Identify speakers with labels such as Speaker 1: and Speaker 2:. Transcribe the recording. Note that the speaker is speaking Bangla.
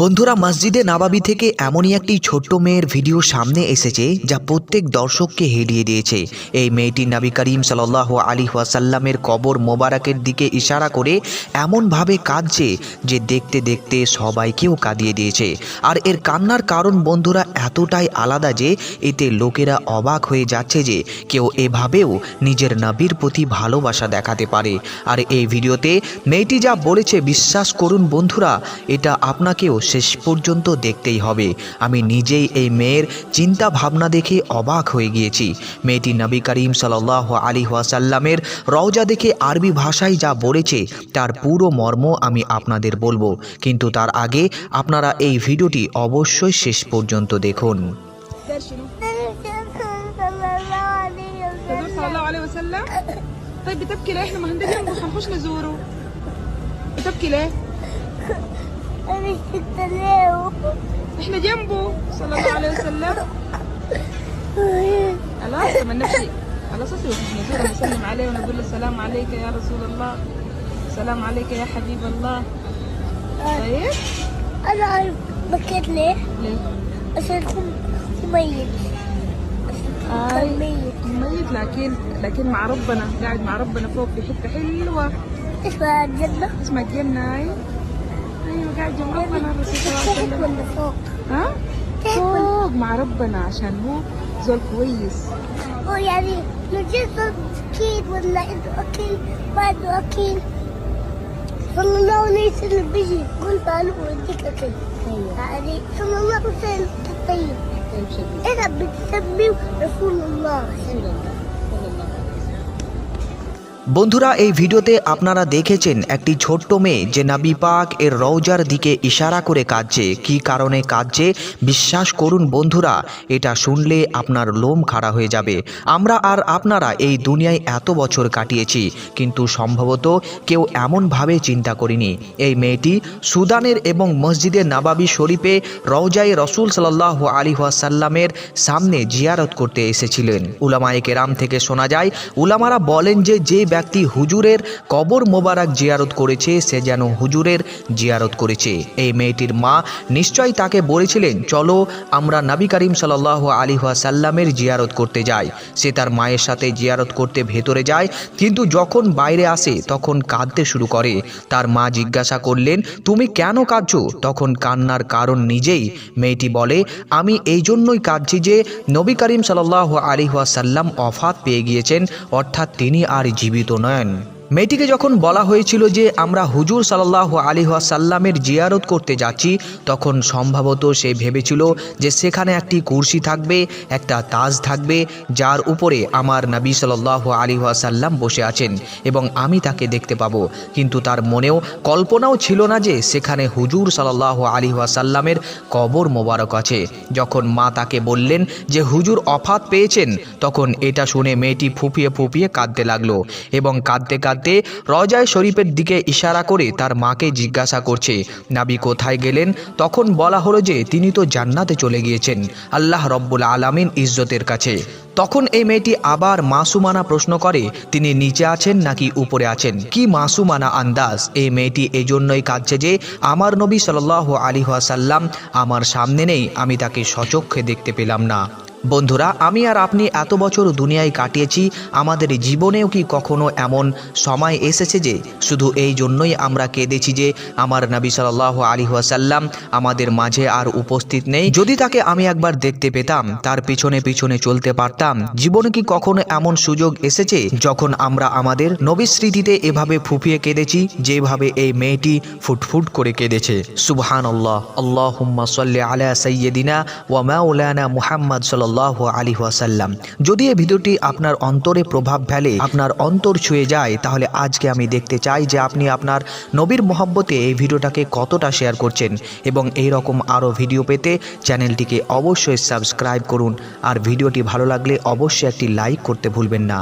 Speaker 1: বন্ধুরা, মসজিদে নাবাবি থেকে এমনই একটি ছোট্ট মেয়ের ভিডিও সামনে এসেছে যা প্রত্যেক দর্শককে হেলিয়ে দিয়েছে। এই মেয়েটি নাবি করিম সাল্লাহ আলী ওয়াসাল্লামের কবর মোবারকের দিকে ইশারা করে এমনভাবে কাঁদছে যে দেখতে দেখতে সবাইকেও কাঁদিয়ে দিয়েছে। আর এর কান্নার কারণ বন্ধুরা, এতটাই আলাদা যে এতে লোকেরা অবাক হয়ে যাচ্ছে যে কেউ এভাবেও নিজের নবীর প্রতি ভালোবাসা দেখাতে পারে। আর এই ভিডিওতে মেয়েটি যা বলেছে বিশ্বাস করুন বন্ধুরা এটা আপনাকেও শেষ পর্যন্ত দেখতেই হবে আমি নিজেই এই মেয়ের চিন্তা ভাবনা দেখে অবাক হয়ে গিয়েছি মেয়েটি নবী করিম সাল্লাহ আলী ওয়াসাল্লামের রওজা দেখে আরবি ভাষায় যা বলেছে তার পুরো মর্ম আমি আপনাদের বলবো কিন্তু তার আগে আপনারা এই ভিডিওটি অবশ্যই শেষ পর্যন্ত দেখুন
Speaker 2: ده شنو؟
Speaker 3: صلى الله عليه
Speaker 2: الرسول صلى
Speaker 3: وسلم
Speaker 2: الله عليه وسلم طيب بتبكي ليه؟ إحنا ما جنبه هنخش نزوره بتبكي ليه؟
Speaker 3: أنا كنت
Speaker 2: إحنا جنبه صلى الله عليه وسلم خلاص لما نمشي خلاص اصبر نزوره نسلم عليه ونقول له السلام عليك يا رسول الله السلام عليك يا حبيب الله طيب
Speaker 3: أنا عارف بكيت ليه؟
Speaker 2: ليه؟
Speaker 3: عشان ميت. كان ميت
Speaker 2: ميت لكن لكن مع ربنا قاعد مع ربنا فوق في حتة حلوة.
Speaker 3: اسمها الجنة
Speaker 2: اسمها الجنه اي أيوه قاعد جنب ربنا الرسول صلى الله عليه وسلم
Speaker 3: ولا فوق؟
Speaker 2: ها؟ فوق مع ربنا عشان هو زول كويس.
Speaker 3: هو يعني لو جيت أكيد ولا عنده أكيد؟ ما عنده أكيد. صلى الله عليه وسلم بيجي يقول ماله ويديك أكل يعني صلى الله عليه وسلم طيب.
Speaker 2: Hemşerim. Evet, sen benim Resulullah. Resulullah.
Speaker 1: বন্ধুরা, এই ভিডিওতে আপনারা দেখেছেন একটি ছোট্ট মেয়ে যে নাবি পাক এর রওজার দিকে ইশারা করে কাঁদছে। কি কারণে কাঁদছে? বিশ্বাস করুন বন্ধুরা, এটা শুনলে আপনার লোম খাড়া হয়ে যাবে। আমরা আর আপনারা এই দুনিয়ায় এত বছর কাটিয়েছি, কিন্তু সম্ভবত কেউ এমনভাবে চিন্তা করিনি। এই মেয়েটি সুদানের এবং মসজিদে নাবাবি শরীফে রওজায় রসুল সাল্লাহ আলী সাল্লামের সামনে জিয়ারত করতে এসেছিলেন। উলামায়ে কেরাম থেকে শোনা যায়, উলামারা বলেন যে যে ব্যক্তি হুজুরের কবর মোবারক জিয়ারত করেছে, সে যেন হুজুরের জিয়ারত করেছে। এই মেয়েটির মা নিশ্চয় তাকে বলেছিলেন, চলো আমরা নবী করিম সাল্লাহ আলী সাল্লামের জিয়ারত করতে যাই। সে তার মায়ের সাথে জিয়ারত করতে ভেতরে যায়, কিন্তু যখন বাইরে আসে, তখন কাঁদতে শুরু করে। তার মা জিজ্ঞাসা করলেন, তুমি কেন কাঁদছো? তখন কান্নার কারণ নিজেই মেয়েটি বলে, আমি এই জন্যই কাঁদছি যে নবী করিম সাল্লাহ আলী সাল্লাম অফাত পেয়ে গিয়েছেন, অর্থাৎ তিনি আর জীবিত tunan মেয়েটিকে যখন বলা হয়েছিল যে আমরা হুজুর সাল্লাহ আলী সাল্লামের জিয়ারত করতে যাচ্ছি, তখন সম্ভবত সে ভেবেছিল যে সেখানে একটি কুর্সি থাকবে, একটা তাজ থাকবে, যার উপরে আমার নবী সাল্লাহ আলী সাল্লাম বসে আছেন এবং আমি তাকে দেখতে পাবো। কিন্তু তার মনেও কল্পনাও ছিল না যে সেখানে হুজুর সাল্লাহ আলী সাল্লামের কবর মোবারক আছে। যখন মা তাকে বললেন যে হুজুর অফাত পেয়েছেন, তখন এটা শুনে মেয়েটি ফুপিয়ে ফুপিয়ে কাঁদতে লাগল এবং কাঁদতে কাঁদতে রজায় শরীফের দিকে ইশারা করে তার মাকে জিজ্ঞাসা করছে, নাবি কোথায় গেলেন? তখন বলা হলো যে তিনি তো জান্নাতে চলে গিয়েছেন, আল্লাহ রব্বুল আলামিন ইজ্জতের কাছে। তখন এই মেয়েটি আবার মাসুমানা প্রশ্ন করে, তিনি নিচে আছেন নাকি উপরে আছেন? কি মাসুমানা আন্দাজ? এই মেয়েটি এজন্যই কাঁদছে যে আমার নবী সাল্লাহ আলী সাল্লাম আমার সামনে নেই, আমি তাকে সচক্ষে দেখতে পেলাম না। বন্ধুরা, আমি আর আপনি এত বছর দুনিয়ায় কাটিয়েছি, আমাদের জীবনেও কি কখনো এমন সময় এসেছে যে শুধু এই জন্যই আমরা কেঁদেছি যে আমার নবী সাল্লাহ আলী সাল্লাম আমাদের মাঝে আর উপস্থিত নেই। যদি তাকে আমি একবার দেখতে পেতাম, তার পিছনে পিছনে চলতে পারতাম, জীবনে কি কখনো এমন সুযোগ এসেছে যখন আমরা আমাদের নবী স্মৃতিতে এভাবে ফুপিয়ে কেঁদেছি, যেভাবে এই মেয়েটি ফুটফুট করে কেঁদেছে? সুবহান আল্লাহ আল্লাহ সাল্লি আলা সৈয়দিনা ওয়া মাওলানা মুহাম্মদ সাল্লাহ আলী ওয়াসাল্লাম। যদি এই ভিডিওটি আপনার অন্তরে প্রভাব ফেলে, আপনার অন্তর ছুঁয়ে যায়, তাহলে আজকে আমি দেখতে চাই যে আপনি আপনার নবীর মহব্বতে এই ভিডিওটাকে কতটা শেয়ার করছেন এবং এই রকম আরও ভিডিও পেতে চ্যানেলটিকে অবশ্যই সাবস্ক্রাইব করুন। আর ভিডিওটি ভালো লাগলে অবশ্যই একটি লাইক করতে ভুলবেন না।